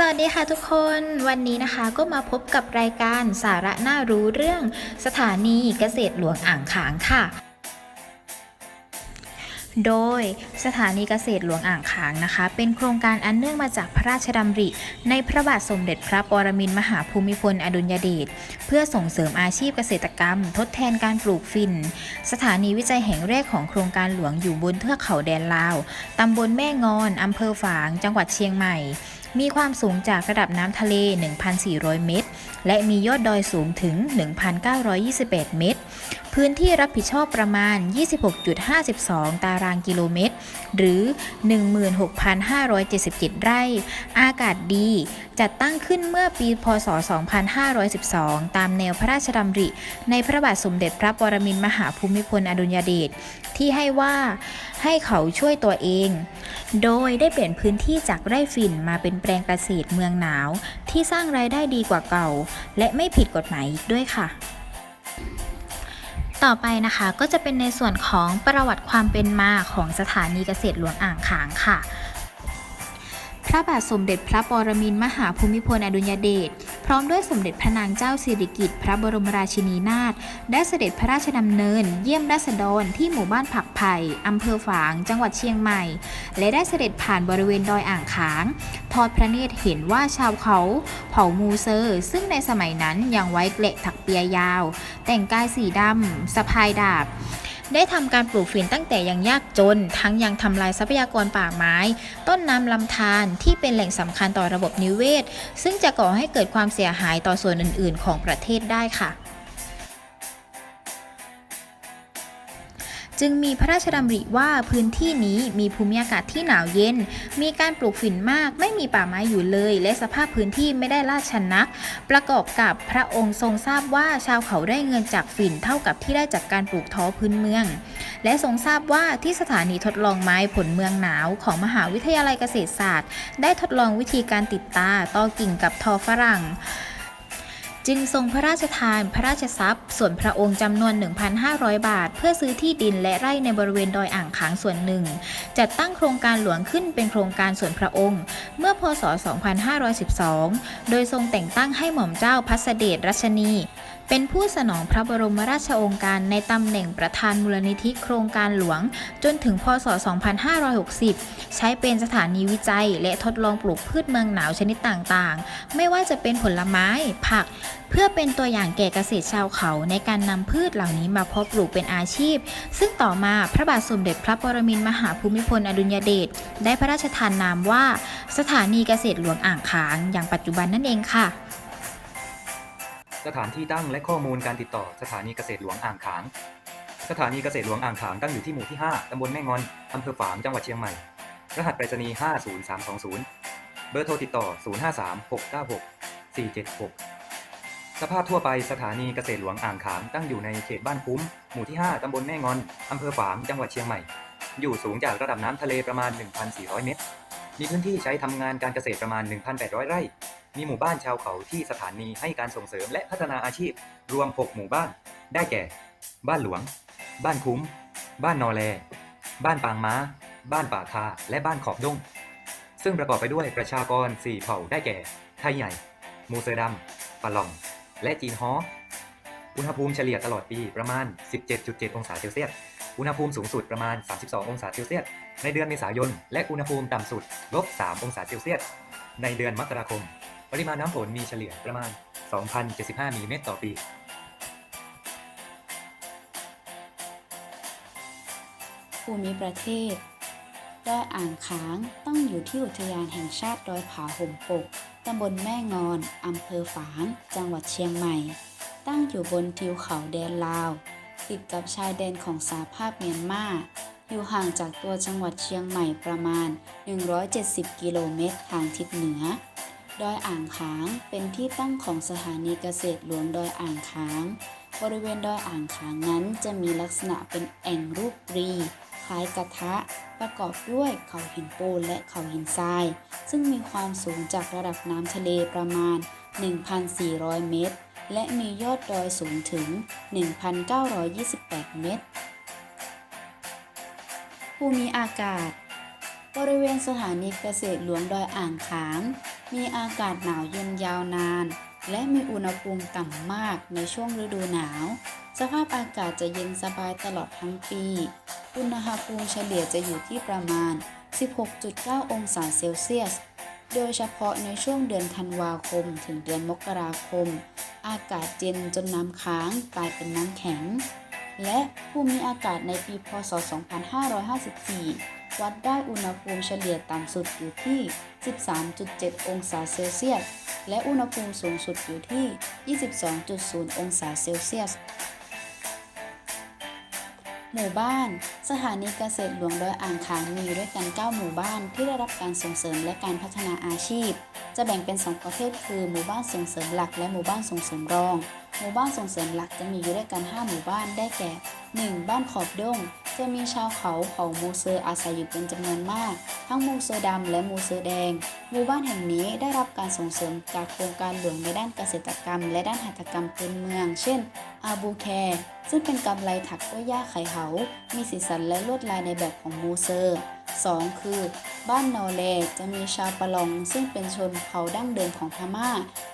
สวัสดีค่ะทุกคนวันนี้นะคะก็มาพบกับรายการสาระน่ารู้เรื่องสถานีเกษตรหลวงอ่างขางค่ะ โดยสถานีเกษตรหลวงอ่างขางนะคะ เป็นโครงการอันเนื่องมาจากพระราชดำริ ในพระบาทสมเด็จพระปรมินทรมหาภูมิพลอดุลยเดชเพื่อส่งเสริมอาชีพเกษตรกรรม ทดแทนการปลูกฝิ่นสถานีวิจัยแห่งแรกของโครงการหลวงอยู่บนเทือกเขาแดนลาวตำบลแม่งอนอำเภอฝาง จังหวัดเชียงใหม่ มีความสูงจากระดับน้ำทะเล 1,400 เมตร และมียอดดอยสูงถึง 1,921 เมตร พื้นที่รับผิดชอบประมาณ 26.52 ตารางกิโลเมตร หรือ 16,577 ไร่ อากาศดี จัดตั้งขึ้นเมื่อปีพศ 2512 ตามแนวพระราชดำริ ในพระบาทสมเด็จพระปรมินทรมหาภูมิพลอดุลยเดชที่ให้ว่าให้เขาช่วยตัวเอง โดยได้เปลี่ยนพื้นที่จากไร่ฝิ่นมาเป็นแปลงเกษตรเมืองหนาว ที่สร้างรายได้ดีกว่าเก่า และไม่ผิดกฎหมายอีกด้วยค่ะ ต่อไปนะคะก็จะเป็นในส่วนของประวัติความเป็นมาของสถานีเกษตรหลวงอ่างขางค่ะ พระบาทสมเด็จพระปรมินทรมหาภูมิพลอดุลยเดช พร้อมด้วยสมเด็จพระนางเจ้าสิริกิติ์พระบรมราชินีนาถได้เสด็จพระราชดำเนิน เยี่ยมราษฎรที่หมู่บ้านผักไผ่อำเภอฝาง จังหวัดเชียงใหม่ และได้เสด็จผ่านบริเวณดอยอ่างขาง ทอดพระเนตรเห็นว่าชาวเขาเผ่ามูเซอร์ ซึ่งในสมัยนั้นยังไว้เกละถักเปียยาว แต่งกายสีดำสะพายดาบ ได้ทำการปลูกฝิ่นตั้งแต่ยังยากจน ทั้งยังทำลายทรัพยากรป่าไม้ ต้นน้ำลำธารที่เป็นแหล่งสำคัญต่อระบบนิเวศ ซึ่งจะก่อให้เกิดความเสียหายต่อส่วนอื่น ๆ ของประเทศได้ค่ะ จึงมีพระราชดำริว่าพื้นที่นี้มีภูมิอากาศที่หนาวเย็น มีการปลูกฝิ่นมาก ไม่มีป่าไม้อยู่เลย และสภาพพื้นที่ไม่ได้ลาดชันนัก ประกอบกับพระองค์ทรงทราบว่าชาวเขาได้เงินจากฝิ่นเท่ากับที่ได้จากการปลูกท้อพื้นเมือง และทรงทราบว่าที่สถานีทดลองไม้ผลเมืองหนาวของมหาวิทยาลัยเกษตรศาสตร์ ได้ทดลองวิธีการติดตาต่อกิ่งกับทอฝรั่ง จึงทรงพระราชทานพระราชทรัพย์ ส่วนพระองค์จำนวน 1,500 บาท เพื่อซื้อที่ดินและไร่ในบริเวณดอยอ่างขางส่วนหนึ่ง จัดตั้งโครงการหลวงขึ้นเป็นโครงการส่วนพระองค์ เมื่อพศ 2512 โดยทรงแต่งตั้งให้หม่อมเจ้าพัสเดชรัชนี เป็นผู้สนองพระบรมราชโองการในตำแหน่งประธานมูลนิธิโครงการหลวง จนถึงพศ 2560 ใช้เป็นสถานีวิจัย และทดลองปลูกพืชเมืองหนาวชนิดต่างๆ ไม่ว่าจะเป็นผลไม้ ผัก เพื่อเป็นตัวอย่างแก่เกษตรชาวเขาในการนำพืชเหล่านี้มาเพาะปลูกเป็นอาชีพ ซึ่งต่อมาพระบาทสมเด็จพระปรมินทรมหาภูมิพลอดุลยเดชได้พระราชทานนามว่า สถานีเกษตรหลวงอ่างขางอย่างปัจจุบันนั่นเองค่ะ สถานที่ตั้งและข้อมูลการติดต่อสถานีเกษตรหลวงอ่างขาง สถานีเกษตรหลวงอ่างขางตั้งอยู่ที่หมู่ที่ 5 ตำบลแม่งอน อำเภอฝาง จังหวัดเชียงใหม่ รหัสไปรษณีย์ 50320 เบอร์โทรติดต่อ 053 696 476สภาพทั่วไปสถานีเกษตรหลวงอ่างขางตั้งอยู่ในเขตบ้านคุ้ม หมู่ที่ 5 ตำบลแม่งอน อำเภอฝาง จังหวัดเชียงใหม่ อยู่สูงจากระดับน้ำทะเลประมาณ 1,400 เมตร มีพื้นที่ใช้ทำงานการเกษตรประมาณ 1,800 ไร่ มีหมู่บ้านชาวเขาที่สถานีให้การส่งเสริมและพัฒนาอาชีพรวม 6 หมู่บ้าน ได้แก่ บ้านหลวง บ้านคุ้ม บ้านนอแล บ้านปางม้า บ้านป่าคา และบ้านขอบดง ซึ่งประกอบไปด้วยประชากร 4 เผ่าได้แก่ ไทยใหญ่ มูเซอร์ดำปาลอง และจีนฮ้ออุณหภูมิเฉลี่ยตลอดปีประมาณ 17.7 องศาเซลเซียส อุณหภูมิสูงสุดประมาณ 32 องศาเซลเซียส ในเดือนเมษายน และอุณหภูมิต่ำสุดลบ 3 องศาเซลเซียส ในเดือนมกราคม ปริมาณน้ำฝนมีเฉลี่ยประมาณ 2,075มิลลิเมตรต่อปี ภูมิประเทศดอยอ่างขางตั้งอยู่ที่อุทยานแห่งชาติดอยผาห่มปก ตำบลแม่งอน อำเภอฝาง จังหวัดเชียงใหม่ ตั้งอยู่บนทิวเขาแดนลาว ติดกับชายแดนของสาภาพเมียนมา อยู่ห่างจากตัวจังหวัดเชียงใหม่ประมาณ 170 กิโลเมตรทางทิศเหนือ ดอยอ่างขาง เป็นที่ตั้งของสถานีเกษตรหลวงดอยอ่างขาง บริเวณดอยอ่างขางนั้นจะมีลักษณะเป็นแอ่งรูปรีคล้ายกระทะ ประกอบด้วยเขาหินปูนและเขาหินทราย ซึ่งมีความสูงจากระดับน้ำทะเลประมาณ 1,400 เมตร และมียอดดอยสูงถึง 1,928 เมตร ภูมิอากาศ บริเวณสถานีเกษตรหลวงดอยอ่างขาง มีอากาศหนาวเย็นยาวนาน และมีอุณหภูมิต่ำมากในช่วงฤดูหนาว สภาพอากาศจะเย็นสบายตลอดทั้งปี อุณหภูมิเฉลี่ยจะอยู่ที่ประมาณ 16.9 องศาเซลเซียส โดยเฉพาะในช่วงเดือนธันวาคมถึงเดือนมกราคม อากาศเย็นจนน้ำค้างกลายเป็นน้ำแข็ง และภูมิอากาศในปีพศ 2554 วัดได้อุณหภูมิเฉลี่ยต่ำสุดอยู่ที่ 13.7 องศาเซลเซียส และอุณหภูมิสูงสุดอยู่ที่ 22.0 องศาเซลเซียส หมู่บ้าน สถานีเกษตรหลวงดอยอ่างขางมีด้วยกัน 9 หมู่บ้านที่ได้รับการส่งเสริมและการพัฒนาอาชีพ จะแบ่งเป็น 2 ประเภทคือหมู่บ้านส่งเสริมหลักและหมู่บ้านส่งเสริมรอง หมู่บ้านส่งเสริมหลักจะมีอยู่ด้วยกัน 5 หมู่บ้านได้แก่ 1. บ้านขอบดง จะมีชาวเขาเผ่ามูเซอร์อาศัยอยู่เป็นจำนวนมาก ทั้งมูเซอร์ดำและมูเซอร์แดง หมู่บ้านแห่งนี้ได้รับการส่งเสริมจากโครงการหลวงในด้านเกษตรกรรม และด้านหัตถกรรมพื้นเมือง เช่นอาบูแคร์ซึ่งเป็นกำไลถักด้วยหญ้าไข่เหา มีสีสันและลวดลายในแบบของมูเซอร์ 2. คือ บ้านนอเลจะมีชาวปะลอง ซึ่งเป็นชนเผ่าดั้งเดิมของพม่า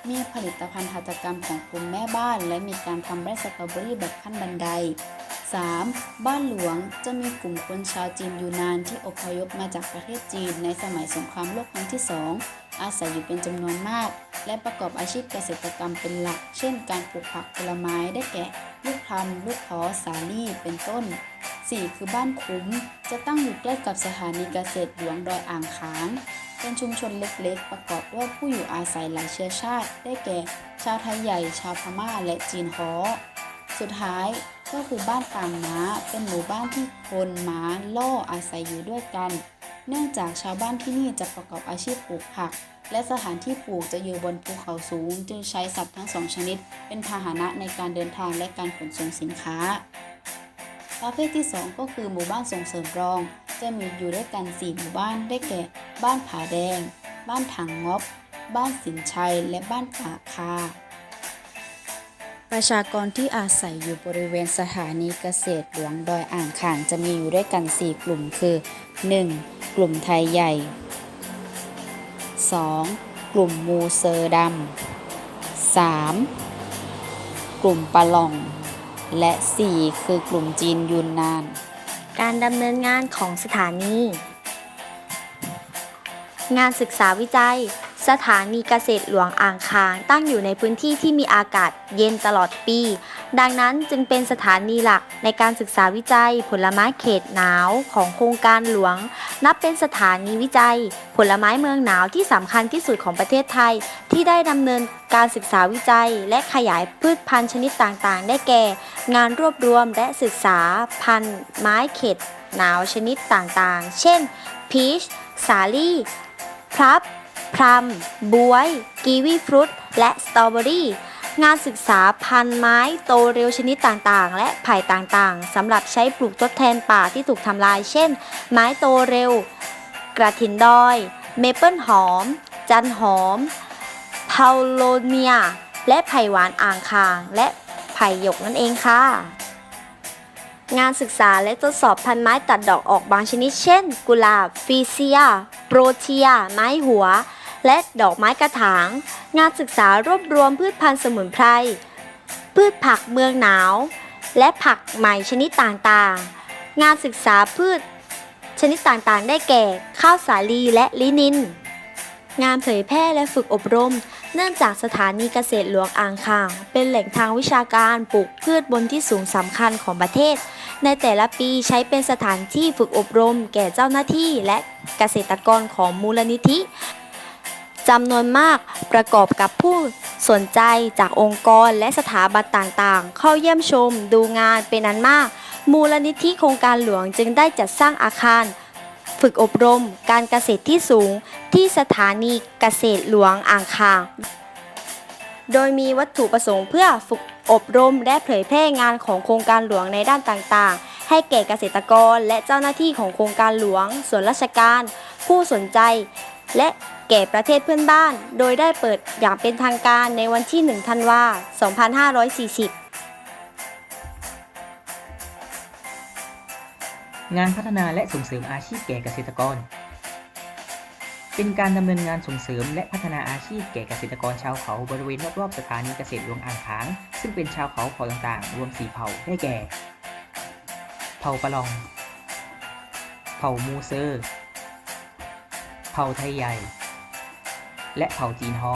มีผลิตภัณฑ์หัตถกรรมของกลุ่มแม่บ้าน และมีการทำไร่สตรอเบอรี่แบบขั้นบันได 3. บ้านหลวงจะมีกลุ่มคนชาวจีนยูนานที่อพยพมาจากประเทศจีนในสมัยสงครามโลกครั้งที่ 2 อาศัยอยู่เป็นจำนวนมาก และประกอบอาชีพเกษตรกรรมเป็นหลัก เช่น การปลูกผักผลไม้ได้แก่ ลูกพลัมลูกท้อสาลี่ เป็นต้น 4. คือบ้านคุ้ม จะตั้งอยู่ใกล้กับสถานีเกษตรหลวงดอยอ่างขาง เป็นชุมชนเล็กๆ ประกอบด้วยผู้อยู่อาศัยหลายเชื้อชาติ ได้แก่ ชาวไทยใหญ่ ชาวพม่า และจีนฮ้อ สุดท้ายก็คือบ้านปางม้าเป็นหมู่บ้านที่คนม้าล่ออาศัยอยู่ด้วยกัน เนื่องจากชาวบ้านที่นี่จะประกอบอาชีพปลูกผัก และสถานที่ปลูกจะอยู่บนภูเขาสูง จึงใช้สัตว์ทั้งสองชนิด เป็นพาหนะในการเดินทางและการขนส่งสินค้า ประเภทที่ 2 ก็คือหมู่บ้านส่งเสริมรอง จะมีอยู่ด้วยกัน 4 หมู่บ้านได้แก่ บ้านผาแดง บ้านถังงบ บ้านสินชัย และบ้านปากคา ประชากรที่อาศัยอยู่บริเวณสถานีเกษตรหลวงดอยอ่างขางจะมีอยู่ด้วยกัน 4 กลุ่มคือ 1. กลุ่มไทยใหญ่ 2. กลุ่มมูเซอร์ดำ 3. กลุ่มปะหล่อง และ 4 คือกลุ่มจีนยูนนาน การดำเนินงานของสถานี งานศึกษาวิจัย สถานีเกษตรหลวงอ่างคาง ตั้งอยู่ในพื้นที่ที่มีอากาศเย็นตลอดปี ดังนั้นจึงเป็นสถานีหลักในการศึกษาวิจัยผลไม้เขตหนาวของโครงการหลวง นับเป็นสถานีวิจัย ผลไม้เมืองหนาวที่สำคัญที่สุดของประเทศไทย ที่ได้ดำเนินการศึกษาวิจัย และขยายพืชพันธุ์ชนิดต่างๆ ได้แก่ งานรวบรวมและศึกษาพันธุ์ไม้เข็ดหนาวชนิดต่างๆ เช่น พีช สาลี่พลับ พลัมบวย กีวีฟรุต และสตรอเบอรี่ งานศึกษาพันธุ์ไม้โตเร็วชนิดต่างๆ และไผ่ต่างๆสำหรับใช้ปลูกทดแทนป่าที่ถูกทำลาย เช่น ไม้โตเร็ว กระถินดอย เมเปิลหอม จันหอมพาโลเนีย และไผ่หวานอ่างคาง และไผ่หยกนั่นเองค่ะ งานศึกษาและทดสอบพันธุ์ไม้ตัดดอกออกบางชนิดเช่น กุหลาบฟีเซีย โปรเทีย ไม้หัว และดอกไม้กระถาง งานศึกษารวบรวมพืชพันธุ์สมุนไพร พืชผักเมืองหนาว และผักใหม่ชนิดต่างๆ งานศึกษาพืช ชนิดต่างๆ ได้แก่ ข้าวสาลีและลินิน งานเผยแพร่และฝึกอบรม เนื่องจากสถานีเกษตรหลวงอ่างคาง เป็นแหล่งทางวิชาการปลูกพืชบนที่สูงสำคัญของประเทศ ในแต่ละปีใช้เป็นสถานที่ฝึกอบรม แก่เจ้าหน้าที่และเกษตรกรของมูลนิธิ จำนวนมากประกอบกับผู้สนใจจากองค์กรและสถาบันต่างๆ เข้าเยี่ยมชมดูงานเป็นอันมาก มูลนิธิโครงการหลวงจึงได้จัดสร้างอาคาร ฝึกอบรม การเกษตรที่สูงที่สถานีเกษตรหลวงอ่างคางโดยมีวัตถุประสงค์เพื่อฝึกอบรมและเผยแพร่งานของโครงการหลวงในด้านต่างๆ ให้แก่เกษตรกรและเจ้าหน้าที่ของโครงการหลวง ส่วนราชการ ผู้สนใจ และ แก่ประเทศเพื่อนบ้าน โดยได้เปิดอย่างเป็นทางการในวันที่ 1 ธันวา2540งานพัฒนาและส่งเสริมอาชีพแก่เกษตรกร เป็นการดำเนินงานส่งเสริมและพัฒนาอาชีพแก่เกษตรกรชาวเขาบริเวณรอบๆสถานีเกษตรหลวงอ่างขาง ซึ่งเป็นชาวเขาเผ่าต่างๆ รวม4เผ่าได้แก่ เผ่าปะลอง เผ่ามูเซอร์ เผ่าไทยใหญ่ และเผ่าจีนฮ้อ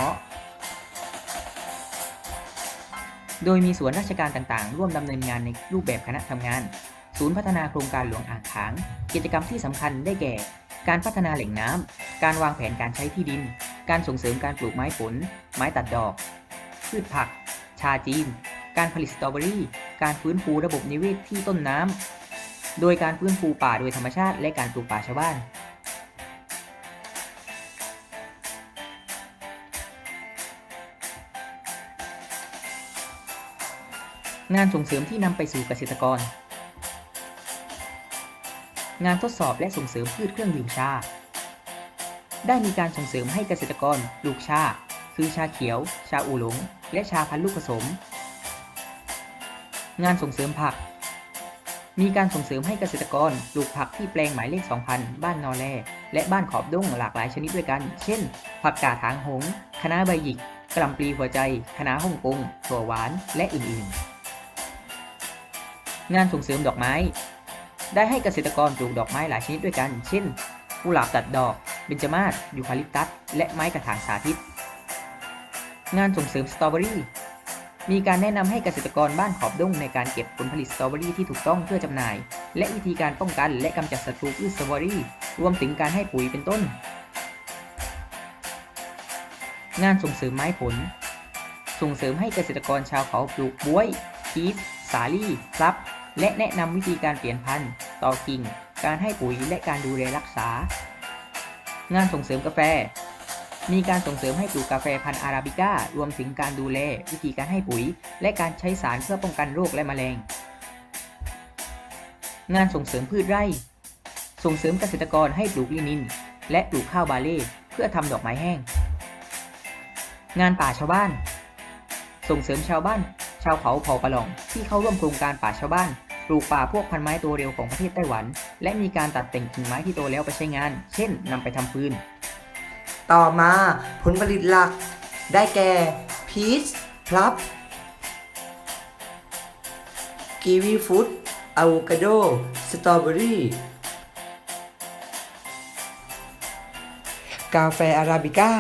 โดยมีส่วนราชการต่างๆ ร่วมดำเนินงานในรูปแบบคณะทำงาน ศูนย์พัฒนาโครงการหลวงอ่างขาง กิจกรรมที่สำคัญได้แก่ การพัฒนาแหล่งน้ำ การวางแผนการใช้ที่ดิน การส่งเสริมการปลูกไม้ผล ไม้ตัดดอก พืชผัก ชาจีน การผลิตสตรอเบอรี่ การฟื้นฟูระบบนิเวศที่ต้นน้ำโดยการฟื้นฟูป่าโดยธรรมชาติและการปลูกป่าชาวบ้าน งานส่งเสริมที่นำไปสู่เกษตรกร งานทดสอบและส่งเสริมพืชเครื่องดื่มชา ได้มีการส่งเสริมให้เกษตรกรปลูกชา คือชาเขียว ชาอูหลง และชาพันธุ์ลูกผสม งานส่งเสริมผัก มีการส่งเสริมให้เกษตรกรปลูกผักที่แปลงหมายเลข 2000 บ้านนอแลและบ้านขอบดงหลากหลายชนิดด้วยกัน เช่น ผักกาดหางหง คะน้าใบหยิกกล่ำปลีหัวใจคะน้าฮ่องกง ถั่วหวาน และอื่นๆ งานส่งเสริมดอกไม้ ได้ให้เกษตรกรปลูกดอกไม้หลายชนิดด้วยกัน เช่นกุหลาบตัดดอก เบญจมาศยูคาลิปตัส และไม้กระถางสาธิต งานส่งเสริมสตรอเบอรี่ มีการแนะนำให้เกษตรกรบ้านขอบด้งในการเก็บผลผลิตสตรอเบอรี่ที่ถูกต้องเพื่อจำหน่าย และวิธีการป้องกันและกำจัดศัตรูพืชสตรอเบอรี่ รวมถึงการให้ปุ๋ยเป็นต้น งานส่งเสริมไม้ผล ส่งเสริมให้เกษตรกรชาวเขาปลูกบ๊วยพีชสาลี่พลับ และแนะนำวิธีการเปลี่ยนพันธุ์ ต่อกิ่ง การให้ปุ๋ยและการดูแลรักษา งานส่งเสริมกาแฟ มีการส่งเสริมให้ปลูกกาแฟพันธุ์อาราบิก้ารวมถึงการดูแล วิธีการให้ปุ๋ย และการใช้สารเพื่อป้องกันโรคและแมลง งานส่งเสริมพืชไร่ ส่งเสริมเกษตรกรให้ปลูกลินิน และปลูกข้าวบาเล่เพื่อทำดอกไม้แห้ง งานป่าชาวบ้าน ส่งเสริมชาวบ้าน ชาวเขาเผ่าปะหลงที่เข้าร่วมโครงการป่าชาวบ้านปลูกป่าพวกพันไม้ตัวเร็วของประเทศไต้หวัน และมีการตัดแต่งกิ่งไม้ที่โตแล้วไปใช้งาน เช่นนำไปทำฟืน ต่อมาผลผลิตหลัก ได้แก่พีชพลับกีวีฟุตอะโวคาโด สตรอเบอรี่ กาแฟอาราบิก้า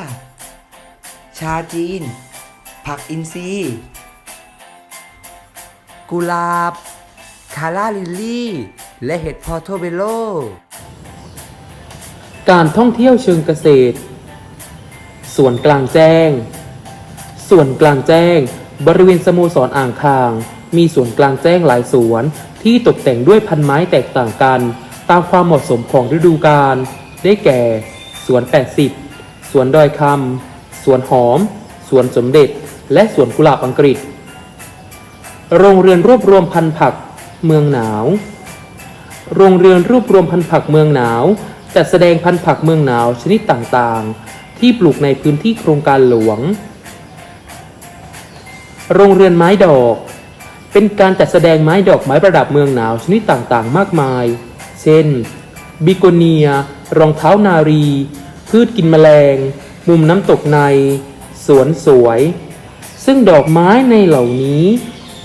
ชาจีน ผักอินทรีย์ กุหลาบ คาร่าลิลลี่ และเห็ดพอโทเบโล การท่องเที่ยวเชิงเกษตร ส่วนกลางแจ้ง ส่วนกลางแจ้ง บริเวณสโมสรอ่างคาง มีส่วนกลางแจ้งหลายสวน ที่ตกแต่งด้วยพันไม้แตกต่างกัน ตามความเหมาะสมของฤดูกาล ได้แก่ สวน 80 สวนดอยคำสวนหอม สวนสมเด็จ และสวนกุหลาบอังกฤษ โรงเรือนรวบรวมพันธุ์ผักเมืองหนาว โรงเรือนรวบรวมพันธุ์ผักเมืองหนาว จัดแสดงพันธุ์ผักเมืองหนาวชนิดต่างๆ ที่ปลูกในพื้นที่โครงการหลวง โรงเรือนไม้ดอก เป็นการจัดแสดงไม้ดอกไม้ประดับเมืองหนาวชนิดต่างๆ มากมาย เช่น บิโกเนีย รองเท้านารี พืชกินแมลง มุมน้ำตกใน สวนสวย ซึ่งดอกไม้ในเหล่านี้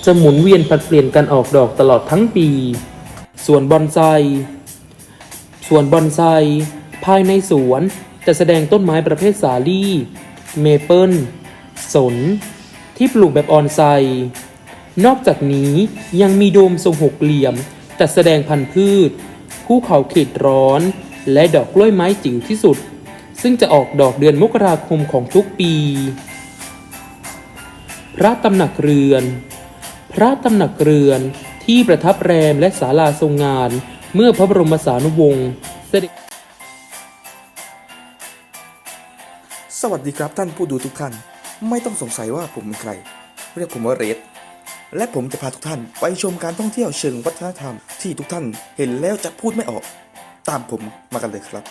จะหมุนเวียนผลัดเปลี่ยนกันออกดอกตลอดทั้งปี ส่วนบอนไซ ส่วนบอนไซ ภายในสวนจะแสดงต้นไม้ประเภทสาลี่ เมเปิล สน ที่ปลูกแบบออนไซ นอกจากนี้ยังมีโดมทรงหกเหลี่ยมจัดแสดงพันธุ์พืช ภูเขาเขตร้อน และดอกกล้วยไม้จิ๋วที่สุด ซึ่งจะออกดอกเดือนมกราคมของทุกปี พระตำหนักเรือน พระตำหนักเรือนที่ประทับแรมและศาลาทรงงาน เมื่อพระบรมสานุวงศ์เสด็จสวัสดีครับท่านผู้ดูทุกท่าน ไม่ต้องสงสัยว่าผมเป็นใคร เรียกผมว่าเรดและผมจะพาทุกท่านไปชมการท่องเที่ยวเชิงวัฒนธรรมที่ทุกท่านเห็นแล้วจะพูดไม่ออก ตามผมมากันเลยครับ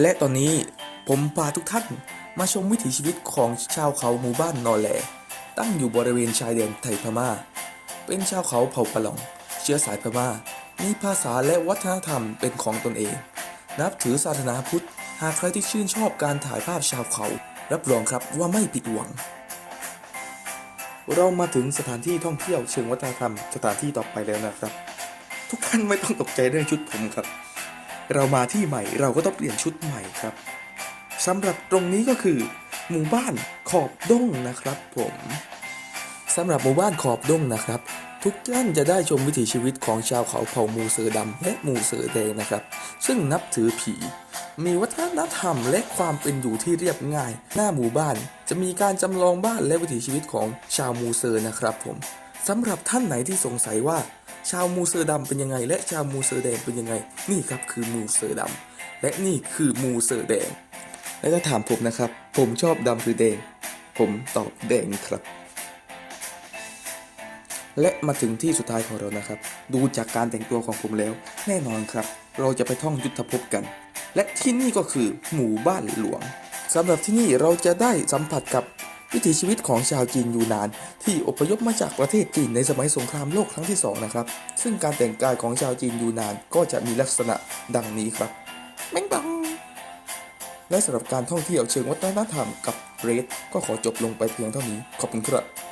และตอนนี้ผมพาทุกท่านมาชมวิถีชีวิตของชาวเขาหมู่บ้านนอแหล ตั้งอยู่บริเวณชายแดนไทยพม่า เป็นชาวเขาเผ่าปะหลอง เชื้อสายพม่า มีภาษาและวัฒนธรรมเป็นของตนเอง นับถือศาสนาพุทธ หากใครที่ชื่นชอบการถ่ายภาพชาวเขา รับรองครับว่าไม่ผิดหวัง เรามาถึงสถานที่ท่องเที่ยวเชิงวัฒนธรรมสถานที่ต่อไปแล้วนะครับ ทุกท่านไม่ต้องตกใจเรื่องชุดผมครับ เรามาที่ใหม่เราก็ต้องเปลี่ยนชุดใหม่ครับสำหรับตรงนี้ก็คือ หมู่บ้าน ขอบด้งนะครับผมสำหรับหมู่บ้านขอบด้งนะครับ ทุกท่านจะได้ชมวิถีชีวิตของชาวเขาเผ่ามูเสือดำและมูเสือแดงนะครับ ซึ่งนับถือผี มีวัฒนธรรมและความเป็นอยู่ที่เรียบง่าย หน้าหมู่บ้านจะมีการจำลองบ้านและวิถีชีวิตของชาวมูเซอร์นะครับผมสำหรับท่านไหนที่สงสัยว่า ชาวมูเซอร์ดำเป็นยังไง และชาวมูเซอร์แดงเป็นยังไง นี่ครับคือมูเซอร์ดำและนี่คือมูเซอร์แดงและถ้าถามผมนะครับ ผมชอบดำหรือแดง ผมตอบแดงครับ และมาถึงที่สุดท้ายของเรานะครับ ดูจากการแต่งตัวของผมแล้ว แน่นอนครับ เราจะไปท่องยุทธภพกัน และที่นี่ก็คือหมู่บ้านหลวงสำหรับที่นี่เราจะได้สัมผัสกับวิถีชีวิตของชาวจีนยูนาน ที่อพยพมาจากประเทศจีนในสมัยสงครามโลกครั้งที่สองนะครับ ซึ่งการแต่งกายของชาวจีนยูนานก็จะมีลักษณะดังนี้ครับแมงบัง และสำหรับการท่องเที่ยวเชิงวัฒนธรรมกับเรดก็ขอจบลงไปเพียงเท่านี้ ขอบคุณครับ